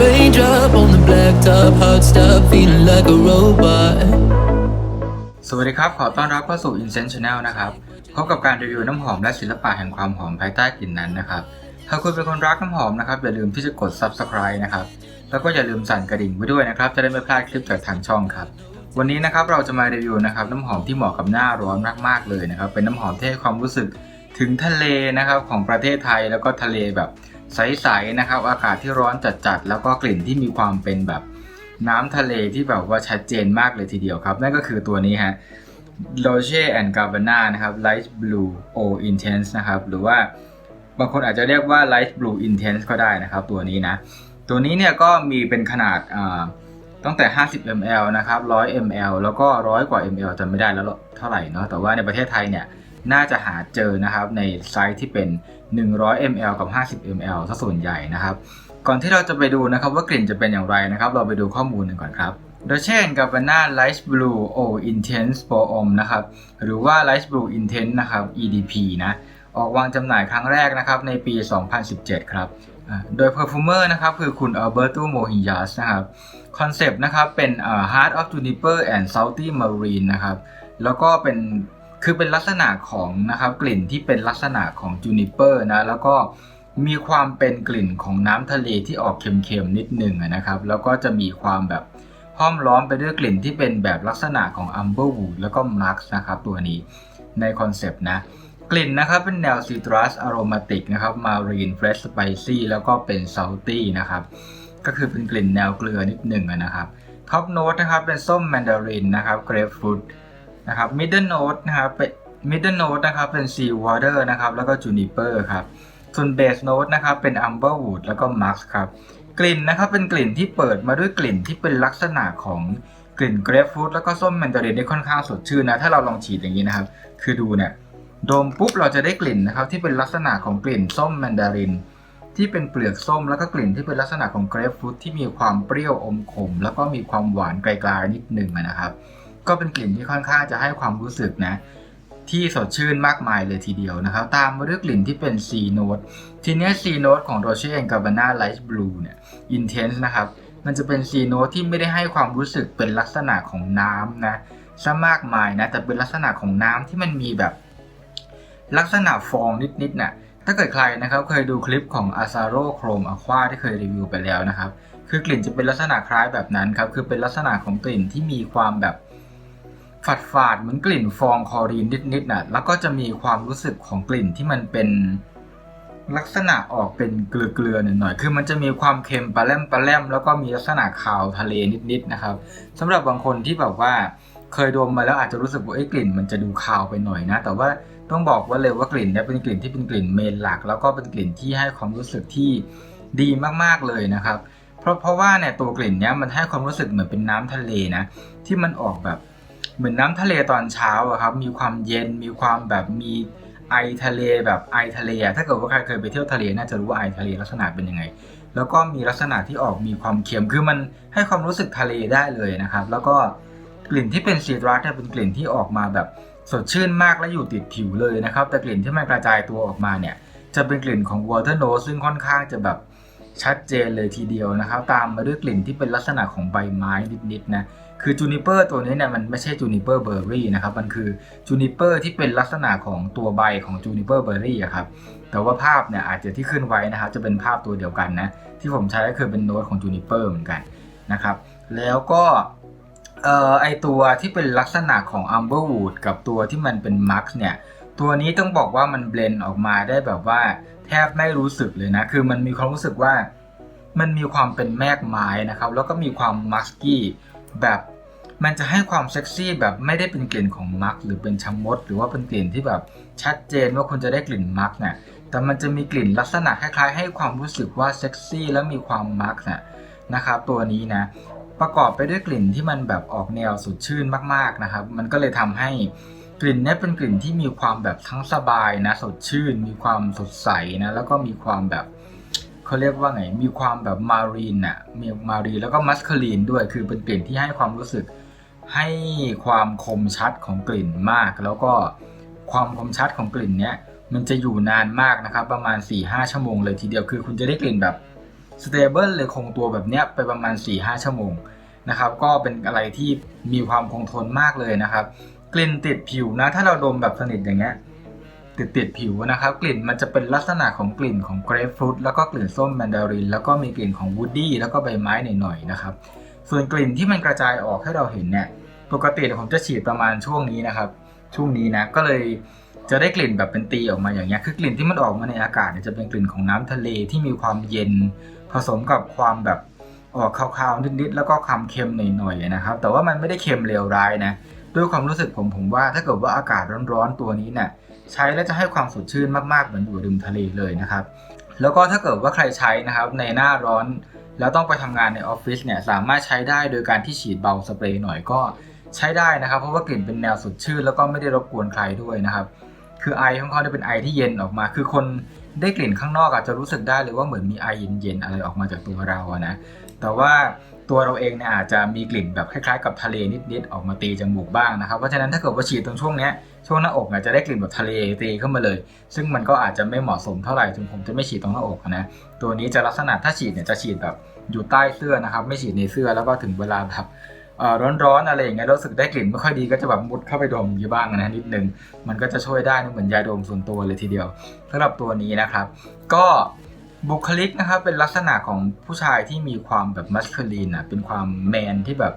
Raindrop on the blacktop, hot stuff, feeling like a robot. สวัสดีครับ ขอต้อนรับเข้าสู่ Incense Channel นะครับพบกับการรีวิวน้ำหอมและศิลปะแห่งความหอมภายใต้กลิ่นนั้นนะครับถ้าคุณเป็นคนรักน้ำหอมนะครับ อย่าลืมที่จะกด Subscribe นะครับ แล้วก็อย่าลืมสั่นกระดิ่งไว้ด้วยนะครับ จะได้ไม่พลาดคลิปจากทางช่องครับ วันนี้นะครับเราจะมารีวิวนะครับน้ำหอมที่เหมาะกับหน้าร้อนมากๆเลยนะครับ เป็นน้ำหอมที่ให้ความรู้สึกถึงทะเลนะครับของประเทศไทยแล้วก็ทะเลแบบ ใสๆนะครับ อากาศที่ร้อนจัดๆแล้วก็กลิ่นที่มีความเป็นแบบน้ำทะเลที่แบบว่าชัดเจนมากเลยทีเดียวครับ นั่นก็คือตัวนี้ฮะ Dolce and Gabbana นะครับ Light Blue O Intense นะครับหรือว่าบางคนอาจจะเรียกว่า Light Blue Intense ก็ได้นะครับ ตัวนี้นะ ตัวนี้เนี่ยก็มีเป็นขนาดาตั้งแต่ 50 ml นะครับ 100 ml แล้วก็ 100 กว่า ml จำไม่ได้แล้วเท่าไหร่เนาะแต่ว่าในประเทศไทยเนี่ย น่าจะหาเจอนะครับในไซส์ที่เป็น 100 ml กับ 50 ml ซะส่วนใหญ่นะครับ ก่อนที่เราจะไปดูนะครับว่ากลิ่นจะเป็นอย่างไรนะครับ เราไปดูข้อมูลกันก่อนครับ d o c h e Gabbana Light Blue O Intense Pour Hom นะครับ หรือว่า Light Blue Intense นะครับ EDP นะ ออกวางจำหน่ายครั้งแรกนะครับในปี 2017 ครับ โดย Perfumer นะครับคือคุณ Alberto Morillas นะครับ คอนเซปต์นะครับเป็น Heart of Juniper and Salty Marine นะครับ แล้วก็เป็น คือเป็นลักษณะของนะครับกลิ่นที่เป็นลักษณะของจูนิเปอร์นะแล้วก็มีความเป็นกลิ่นของน้ำทะเลที่ออกเค็มๆนิดหนึ่งนะครับ แล้วก็จะมีความแบบห้อมล้อมไปด้วยกลิ่นที่เป็นแบบลักษณะของ Amberwood แล้วก็ Max นะครับตัวนี้ในคอนเซปต์นะกลิ่นนะครับเป็นแนวซิตรัสอโรมาติกนะครับมารีนเฟรชสไปซี่แล้วก็เป็นซ a ลตี้นะครับก็คือเป็นกลิ่นแนวเกลือนิดหนึ่งนะครับท็อปโน้ตนะครับเป็นส้มแมนดารินนะครับเกรปฟรุต นะครับมิดเดิลโน้ตนะครับเป็นมิดเดิลโน้ตนะครับเป็นซีวอเตอร์นะครับแล้วก็จูนิเปอร์ครับส่วนเบสโน้ตนะครับเป็นอัมเบอร์วูดแล้วก็มาร์คครับกลิ่นนะครับเป็นกลิ่นที่เปิดมาด้วยกลิ่นที่เป็นลักษณะของกลิ่นเกรปฟรุตแล้วก็ส้มแมนดารินได้ค่อนข้างสดชื่นนะถ้าเราลองฉีดอย่างนี้นะครับ คือดูเนี่ยดมปุ๊บเราจะได้กลิ่นนะครับที่เป็นลักษณะของกลิ่นส้มแมนดารินที่เป็นเปลือกส้มแล้วก็กลิ่นที่เป็นลักษณะของเกรปฟรุตที่มีความเปรี้ยวอมขม แล้วก็มีความหวานไกลๆนิดนึงนะครับ ก็เป็นกลิ่นที่ค่อนข้างจะให้ความรู้สึกนะ ที่สดชื่นมากมายเลยทีเดียวนะครับ ตามมาด้วยกลิ่นที่เป็น C note ทีนี้ C note ของ Dolce Gabbana Light Blue เนี่ย Intense นะครับ มันจะเป็น C note ที่ไม่ได้ให้ความรู้สึกเป็นลักษณะของน้ำนะซะมากมายนะ แต่เป็นลักษณะของน้ำที่มันมีแบบ ลักษณะฟองนิดๆน่ะถ้าเกิดใครนะครับเคยดูคลิปของ a s a r o Chrome Aqua ที่เคยรีวิวไปแล้วนะครับ คือกลิ่นจะเป็นลักษณะคล้ายแบบนั้นครับ คือเป็นลักษณะของกลิ่นที่มีความแบบ ฝาดฝาดๆเหมือนกลิ่นฟองคอรีนนิดๆน่ะแล้วก็จะมีความรู้สึกของกลิ่นที่มันเป็นลักษณะออกเป็นเกลือๆหน่อยๆคือมันจะมีความเค็มปลาแรมปลาแรมแล้วก็มีลักษณะคาวทะเลนิดๆนะครับสำหรับบางคนที่แบบว่าเคยดมมาแล้วอาจจะรู้สึกว่าไอ้กลิ่นมันจะดูคาวไปหน่อยนะ แต่ว่าต้องบอกว่าเลยว่ากลิ่นเนี่ยเป็นกลิ่นที่เป็นกลิ่นเมนหลัก แล้วก็เป็นกลิ่นที่ให้ความรู้สึกที่ดีมากๆเลยนะครับ เพราะเพราะว่าเนี่ยตัวกลิ่นเนี้ยมันให้ความรู้สึกเหมือนเป็นน้ำทะเลนะ ที่มันออกแบบ เหมือนน้ำทะเลตอนเช้าอะครับ มีความเย็นมีความแบบมีไอทะเลแบบไอทะเลอะถ้าเกิดว่าใครเคยไปเที่ยวทะเลน่าจะรู้ว่าไอทะเลลักษณะเป็นยังไง แล้วก็มีลักษณะที่ออกมีความเค็มคือมันให้ความรู้สึกทะเลได้เลยนะครับ แล้วก็กลิ่นที่เป็นซีตรัสเนี่ยเป็นกลิ่นที่ออกมาแบบสดชื่นมากและอยู่ติดผิวเลยนะครับ แต่กลิ่นที่มันกระจายตัวออกมาเนี่ยจะเป็นกลิ่นของ water nose ซึ่งค่อนข้างจะแบบ ชัดเจนเลยทีเดียวนะครับ ตามมาด้วยกลิ่นที่เป็นลักษณะของใบไม้นิดๆนะคือจูนิเปอร์ตัวนี้เนี่ยมันไม่ใช่จูนิเปอร์เบอร์รี่นะครับมันคือจูนิเปอร์ที่เป็นลักษณะของตัวใบของจูนิเปอร์เบอร์รี่อะครับแต่ว่าภาพเนี่ยอาจจะที่ขึ้นไว้นะครับจะเป็นภาพตัวเดียวกันนะที่ผมใช้ก็คือเป็นโน้ตของจูนิเปอร์เหมือนกันนะครับแล้วก็ไอตัวที่เป็นลักษณะของ Amberwood กับตัวที่มันเป็น Max เนี่ย ตัวนี้ต้องบอกว่ามันเบลนออกมาได้แบบว่า แทบไม่รู้สึกเลยนะ คือมันมีความรู้สึกว่า มันมีความเป็นแมกไม้นะครับ แล้วก็มีความมัสกี้แบบมันจะให้ความเซ็กซี่แบบไม่ได้เป็นกลิ่นของมักหรือเป็นชะมด หรือว่าเป็นกลิ่นที่แบบชัดเจนว่าคุณจะได้กลิ่นมักเนี่ยแต่มันจะมีกลิ่นลักษณะคล้ายๆ ให้ความรู้สึกว่าเซ็กซี่แล้วมีความมักน่ะนะครับตัวนี้นะ ประกอบไปด้วยกลิ่นที่มันแบบออกแนวสดชื่นมากๆนะครับ มันก็เลยทำให้ กลิ่นเนี้ยเป็นกลิ่นที่มีความแบบทั้งสบายนะ สดชื่น มีความสดใสนะ แล้วก็มีความแบบเขาเรียกว่าไง มีความแบบมารีนอะมีมารีแล้วก็มัสคารีนด้วย คือเป็นกลิ่นที่ให้ความรู้สึกให้ความคมชัดของกลิ่นมาก แล้วก็ความคมชัดของกลิ่นเนี้ยมันจะอยู่นานมากนะครับ ประมาณ 4-5 ชั่วโมงเลยทีเดียวคือคุณจะได้กลิ่นแบบ stable เลยคงตัวแบบเนี้ยไปประมาณ 4-5 ชั่วโมงนะครับ ก็เป็นอะไรที่มีความคงทนมากเลยนะครับ กลิ่นติดผิวนะ ถ้าเราดมแบบสนิทอย่างเงี้ยติดติดผิวนะครับ กลิ่นมันจะเป็นลักษณะของกลิ่นของเกรปฟรุตแล้วก็กลิ่นส้มแมนดาริน แล้วก็มีกลิ่นของวูดดี้แล้วก็ใบไม้หน่อยๆนะครับ ส่วนกลิ่นที่มันกระจายออกให้เราเห็นเนี่ยปกติผมจะฉีดประมาณช่วงนี้นะครับ ช่วงนี้นะก็เลยจะได้กลิ่นแบบเป็นตีออกมาอย่างเงี้ยคือกลิ่นที่มันออกมาในอากาศเนี่ยจะเป็นกลิ่นของน้ำทะเลที่มีความเย็น ผสมกับความแบบออกคาวๆนิดๆแล้วก็ความเค็มหน่อยๆนะครับ แต่ว่ามันไม่ได้เค็มเลวร้ายนะ ด้วยความรู้สึกผมผมว่า ถ้าเกิดว่าอากาศร้อนๆตัวนี้เนี่ยใช้แล้วจะให้ความสดชื่นมากๆเหมือนอยู่ริมทะเลเลยนะครับ แล้วก็ถ้าเกิดว่าใครใช้นะครับในหน้าร้อน แล้วต้องไปทำงานในออฟฟิศเนี่ยสามารถใช้ได้โดยการที่ฉีดเบาสเปรย์หน่อยก็ใช้ได้นะครับ เพราะว่ากลิ่นเป็นแนวสดชื่นแล้วก็ไม่ได้รบกวนใครด้วยนะครับ คือไอของเขาเนี่ยเป็นไอที่เย็นออกมา คือคนได้กลิ่นข้างนอกอาจจะรู้สึกได้เลยว่าเหมือนมีไอเย็นๆอะไรออกมาจากตัวเราอะนะแต่ว่า ตัวเราเองเนี่ยอาจจะมีกลิ่นแบบคล้ายๆ กับทะเลนิดๆออกมาตีจมูกบ้างนะครับเพราะฉะนั้นถ้าเกิดว่าฉีดตรงช่วงเนี้ยช่วงหน้าอกเนี่ยจะได้กลิ่นแบบทะเลตีเข้ามาเลย ซึ่งมันก็อาจจะไม่เหมาะสมเท่าไหร่ถึงผมจะไม่ฉีดตรงหน้าอกนะตัวนี้จะลักษณะถ้าฉีดเนี่ยจะฉีดแบบอยู่ใต้เสื้อนะครับ ไม่ฉีดในเสื้อแล้วก็ถึงเวลาแบบร้อนๆอะไรอย่างเงี้ยรู้สึกได้กลิ่นไม่ค่อยดีก็จะแบบมุดเข้าไปดมอยู่บ้างนะนิดนึงมันก็จะช่วยได้นะเหมือนยาดมส่วนตัวเลยทีเดียวสำหรับตัวนี้นะครับ ก็ บุคลิกนะครับเป็นลักษณะของผู้ชายที่มีความแบบมัสคูลีนอะเป็นความแมนที่แบบ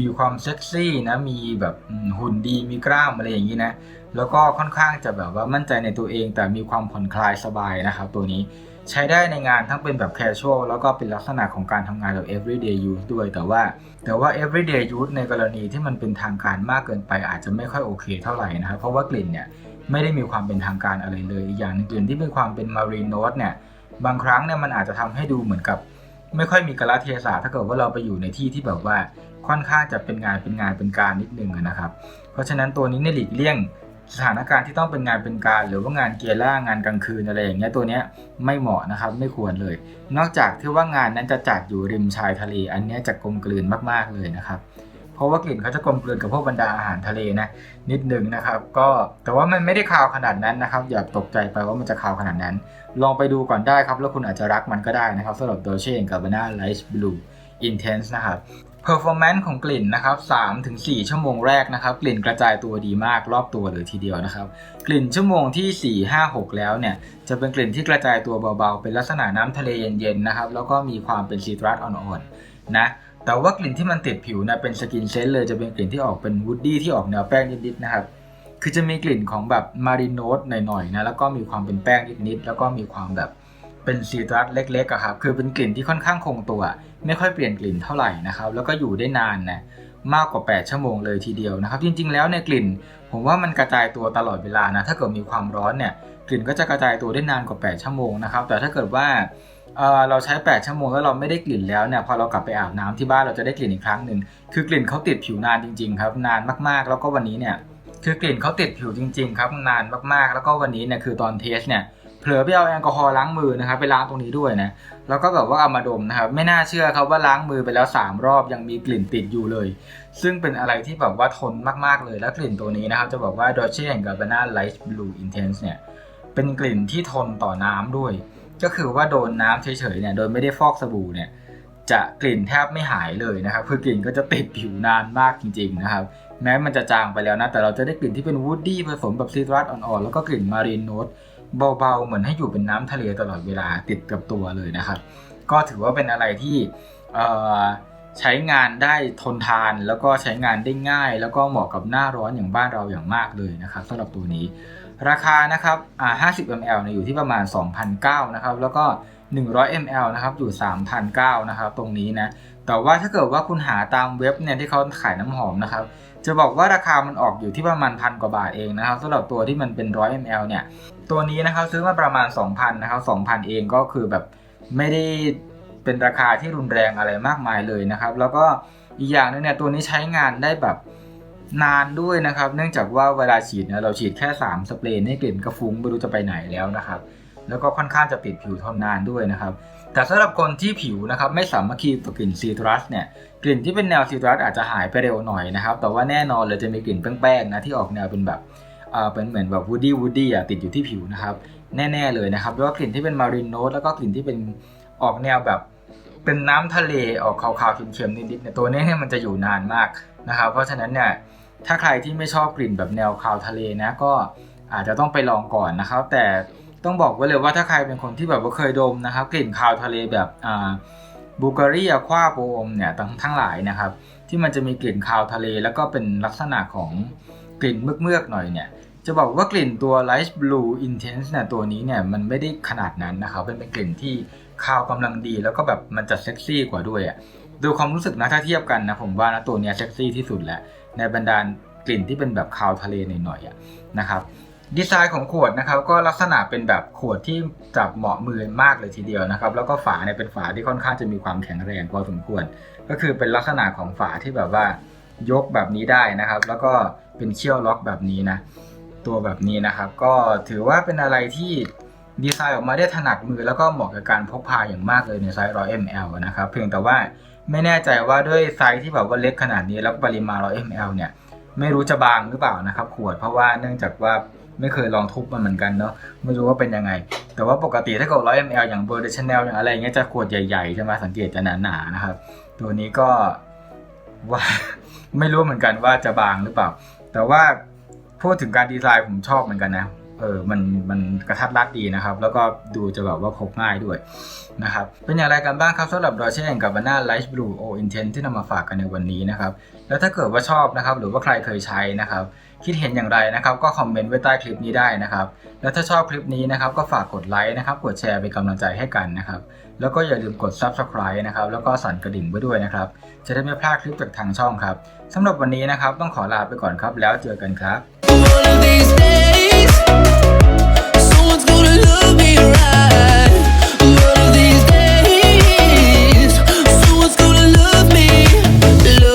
มีความเซ็กซี่นะมีแบบหุ่นดีมีกล้ามอะไรอย่างนี้นะแล้วก็ค่อนข้างจะแบบว่ามั่นใจในตัวเอง แต่มีความผ่อนคลายสบายนะครับ ตัวนี้ใช้ได้ในงานทั้งเป็นแบบ casual แล้วก็เป็นลักษณะของการทำงานแบบ everyday use ด้วย แต่ว่า แต่ว่า everyday use ในกรณีที่มันเป็นทางการมากเกินไปอาจจะไม่ค่อยโอเคเท่าไหร่นะครับเพราะว่ากลิ่นเนี่ยไม่ได้มีความเป็นทางการอะไรเลยอีกอย่างหนึงกลิ่นที่เป็นความเป็น marine note เนี่ย บางครั้งเนี่ยมันอาจจะทำให้ดูเหมือนกับ ไม่ค่อยมีกระเทศะถ้าเกิดว่าเราไปอยู่ในที่ที่แบบว่าค่อนข้างจะเป็นงานเป็นงานเป็นการนิดนึงนะครับ เพราะฉะนั้นตัวนี้เนี่ยหลีกเลี่ยงสถานการณ์ที่ต้องเป็นงานเป็นการ หรือว่างานเกียร์ล่างานกลางคืนอะไรอย่างเงี้ยตัวเนี้ยไม่เหมาะนะครับไม่ควรเลย นอกจากที่ว่างานนั้นจะจัดอยู่ริมชายทะเล อันเนี้ยจะกลมกลืนมากๆเลยนะครับ ราะว่ากลิ่นเขาจะกลมกลืนกับพวกบรรดาอาหารทะเลนะนิดนึงนะครับ ก็แต่ว่ามันไม่ได้คาวขนาดนั้นนะครับ อย่าตกใจไปว่ามันจะคาวขนาดนั้น ลองไปดูก่อนได้ครับ แล้วคุณอาจจะรักมันก็ได้นะครับสำหรับ Dolce Gabbana Light Blue Intense นะครับ Performance ของกลิ่นนะครับ3-4ชั่วโมงแรกนะครับ กลิ่นกระจายตัวดีมากรอบตัวเลยทีเดียวนะครับ กลิ่นชั่วโมงที่ 4 5 6 แล้วเนี่ย จะเป็นกลิ่นที่กระจายตัวเบาๆ เป็นลักษณะน้ำทะเลเย็นๆนะครับ แล้วก็มีความเป็นซีตรัสอ่อนๆนะ แต่ว่ากลิ่นที่มันติดผิวนะเป็นสกินเซนเลยจะเป็นกลิ่นที่ออกเป็นวูดดี้ที่ออกแนวแป้งนิดๆนะครับคือจะมีกลิ่นของแบบมาริโนสหน่อยๆนะแล้วก็มีความเป็นแป้งนิดๆแล้วก็มีความแบบเป็นซีตรัสเล็กๆอะครับคือเป็นกลิ่นที่ค่อนข้างคงตัว ไม่ค่อยเปลี่ยนกลิ่นเท่าไหร่นะครับแล้วก็อยู่ได้นานนะมากกว่า 8 ชั่วโมงเลยทีเดียวนะครับ จริง ๆ แล้วเนี่ยกลิ่น ผมว่ามันกระจายตัวตลอดเวลานะถ้าเกิดมีความร้อนเนี่ยกลิ่นก็จะกระจายตัวได้นานกว่า 8 ชั่วโมงนะครับแต่ถ้าเกิดว่า เราใช้ 8 ชั่วโมงแล้วเราไม่ได้กลิ่นแล้วเนี่ยพอเรากลับไปอาบน้ำที่บ้านเราจะได้กลิ่นอีกครั้งหนึ่งคือกลิ่นเขาติดผิวนานจริง ๆ ครับ นานมากๆ แล้วก็วันนี้เนี่ยคือกลิ่นเขาติดผิวจริง ๆ ครับนานมากๆ แล้วก็วันนี้เนี่ยคือตอนเทสเนี่ยเผลอไปเอาแอลกอฮอล์ล้างมือนะครับไปล้างตรงนี้ด้วยนะแล้วก็แบบว่าเอามาดมนะครับไม่น่าเชื่อครับว่าล้างมือไปแล้ว 3 รอบยังมีกลิ่นติดอยู่เลย ซึ่งเป็นอะไรที่แบบว่าทนมากๆเลยแล้วกลิ่นตัวนี้นะครับจะบอกว่า Dolce Gabbana Light Blue Intense เนี่ยเป็นกลิ่นที่ทนต่อน้ำด้วย ก็คือว่าโดนน้ำเฉยๆเนี่ยโดยไม่ได้ฟอกสบู่เนี่ยจะกลิ่นแทบไม่หายเลยนะครับคือกลิ่นก็จะติดผิวนานมากจริงๆนะครับแม้มันจะจางไปแล้วนะ แต่เราจะได้กลิ่นที่เป็นวูดดี้ผสมแบบซีตรัสอ่อนๆ แล้วก็กลิ่นมารีนโนตเบาๆ เหมือนให้อยู่เป็นน้ำทะเลตลอดเวลาติดกับตัวเลยนะครับ ก็ถือว่าเป็นอะไรที่ใช้งานได้ทนทาน แล้วก็ใช้งานได้ง่าย แล้วก็เหมาะกับหน้าร้อนอย่างบ้านเราอย่างมากเลยนะครับสำหรับตัวนี้ ราคานะครับอ่า50 ml เนี่ยอยู่ที่ประมาณ 2,009นะครับ แล้วก็ 100 ml นะครับอยู่ 3,009นะครับ ตรงนี้นะ แต่ว่าถ้าเกิดว่าคุณหาตามเว็บเนี่ยที่เขาขายน้ำหอมนะครับ จะบอกว่าราคามันออกอยู่ที่ประมาณพันกว่าบาทเองนะครับสำหรับตัวที่มันเป็น 100 ml เนี่ย ตัวนี้นะครับซื้อมาประมาณ 2,000นะครับ2,000 เองก็คือแบบไม่ได้เป็นราคาที่รุนแรงอะไรมากมายเลยนะครับ แล้วก็อีกอย่างหนึงเนี่ยตัวนี้ใช้งานได้แบบ นานด้วยนะครับ เนื่องจากว่าเวลาฉีดเนี่ยเราฉีดแค่ 3 สเปรย์ให้กลิ่นกระฟุ้งไม่รู้จะไปไหนแล้วนะครับ แล้วก็ค่อนข้างจะติดผิวทนนานด้วยนะครับ แต่สำหรับคนที่ผิวนะครับไม่สามารถคีต่อกลิ่นซีตรัสเนี่ยกลิ่นที่เป็นแนวซีตรัสอาจจะหายไปเร็วหน่อยนะครับ แต่ว่าแน่นอนเลยจะมีกลิ่นแป้งๆนะที่ออกแนวเป็นแบบเออเป็นเหมือนแบบวูดดี้วูดดี้อะติดอยู่ที่ผิวนะครับแน่ๆเลยนะครับแล้วก็กลิ่นที่เป็นมารินโนตแล้วก็กลิ่นที่เป็นออกแนวแบบเป็นน้ำทะเลออกขาวๆเค็มๆนิดๆเนี่ยตัวนี้เนี่ยมันจะอยู่นานมากนะครับ เพราะฉะนั้นเนี่ย ถ้าใครที่ไม่ชอบกลิ่นแบบแนวคาวทะเลนะก็อาจจะต้องไปลองก่อนนะครับ แต่ต้องบอกไว้เลยว่าถ้าใครเป็นคนที่แบบว่าเคยดมนะครับ กลิ่นคาวทะเลแบบอ่าบูการีอะควาโปมเนี่ยทั้งทั้งหลายนะครับ ที่มันจะมีกลิ่นคาวทะเล แล้วก็เป็นลักษณะของกลิ่นเมือกๆหน่อยเนี่ย จะบอกว่ากลิ่นตัว Light Blue Intense เนี่ยตัวนี้เนี่ยมันไม่ได้ขนาดนั้นนะครับเป็นเป็นกลิ่นที่คาวกำลังดีแล้วก็แบบมันจะเซ็กซี่กว่าด้วยอะดูความรู้สึกนะถ้าเทียบกันนะผมว่านะตัวเนี้ยเซ็กซี่ที่สุดแหละ ในบรรดากลิ่นที่เป็นแบบคาวทะเลหน่อยๆนะครับดีไซน์ของขวดนะครับก็ลักษณะเป็นแบบขวดที่จับเหมาะมือมากเลยทีเดียวนะครับ แล้วก็ฝาเนี่ยเป็นฝาที่ค่อนข้างจะมีความแข็งแรงพอสมควร ก็คือเป็นลักษณะของฝาที่แบบว่ายกแบบนี้ได้นะครับ แล้วก็เป็นเชี่ยวล็อกแบบนี้นะตัวแบบนี้นะครับ ก็ถือว่าเป็นอะไรที่ดีไซน์ออกมาได้ถนัดมือแล้วก็เหมาะกับการพกพาอย่างมากเลยในไซส์ 100 ml นะครับเพียงแต่ว่า ไม่แน่ใจว่าด้วยไซส์ที่แบบว่าเล็กขนาดนี้แล้วปริมาณ 100 ml เนี่ย ไม่รู้จะบางหรือเปล่านะครับ ขวดเพราะว่าเนื่องจากว่าไม่เคยลองทุบมันเหมือนกันเนาะไม่รู้ว่าเป็นยังไง แต่ว่าปกติถ้าเกิด 100 ml อย่างเบอร์เดชแนลอย่างอะไรเงี้ยจะขวดใหญ่ๆใช่ไหมสังเกตจะหนาๆนะครับ ตัวนี้ก็ว่าไม่รู้เหมือนกันว่าจะบางหรือเปล่า แต่ว่าพูดถึงการดีไซน์ผมชอบเหมือนกันนะ เออมันมันกระทัดรัดดีนะครับ แล้วก็ดูจะแบบว่าพกง่ายด้วยนะครับ เป็นอย่างไรกันบ้างครับสำหรับดอเช่กับ b a n a Light Blue O Intense ที่นำมาฝากกันในวันนี้นะครับ แล้วถ้าเกิดว่าชอบนะครับ หรือว่าใครเคยใช้นะครับ คิดเห็นอย่างไรนะครับ ก็คอมเมนต์ไว้ใต้คลิปนี้ได้นะครับ แล้วถ้าชอบคลิปนี้นะครับ ก็ฝากกดไลค์นะครับ กดแชร์เป็นกำลังใจให้กันนะครับ แล้วก็อย่าลืมกด Subscribe นะครับ แล้วก็สั่นกระดิ่งไว้ด้วยนะครับ จะได้ไม่พลาดคลิปจากทางช่องครับสำหรับวันนี้นะครับ ต้องขอลาไปก่อนครับ แล้วเจอกันครับ Love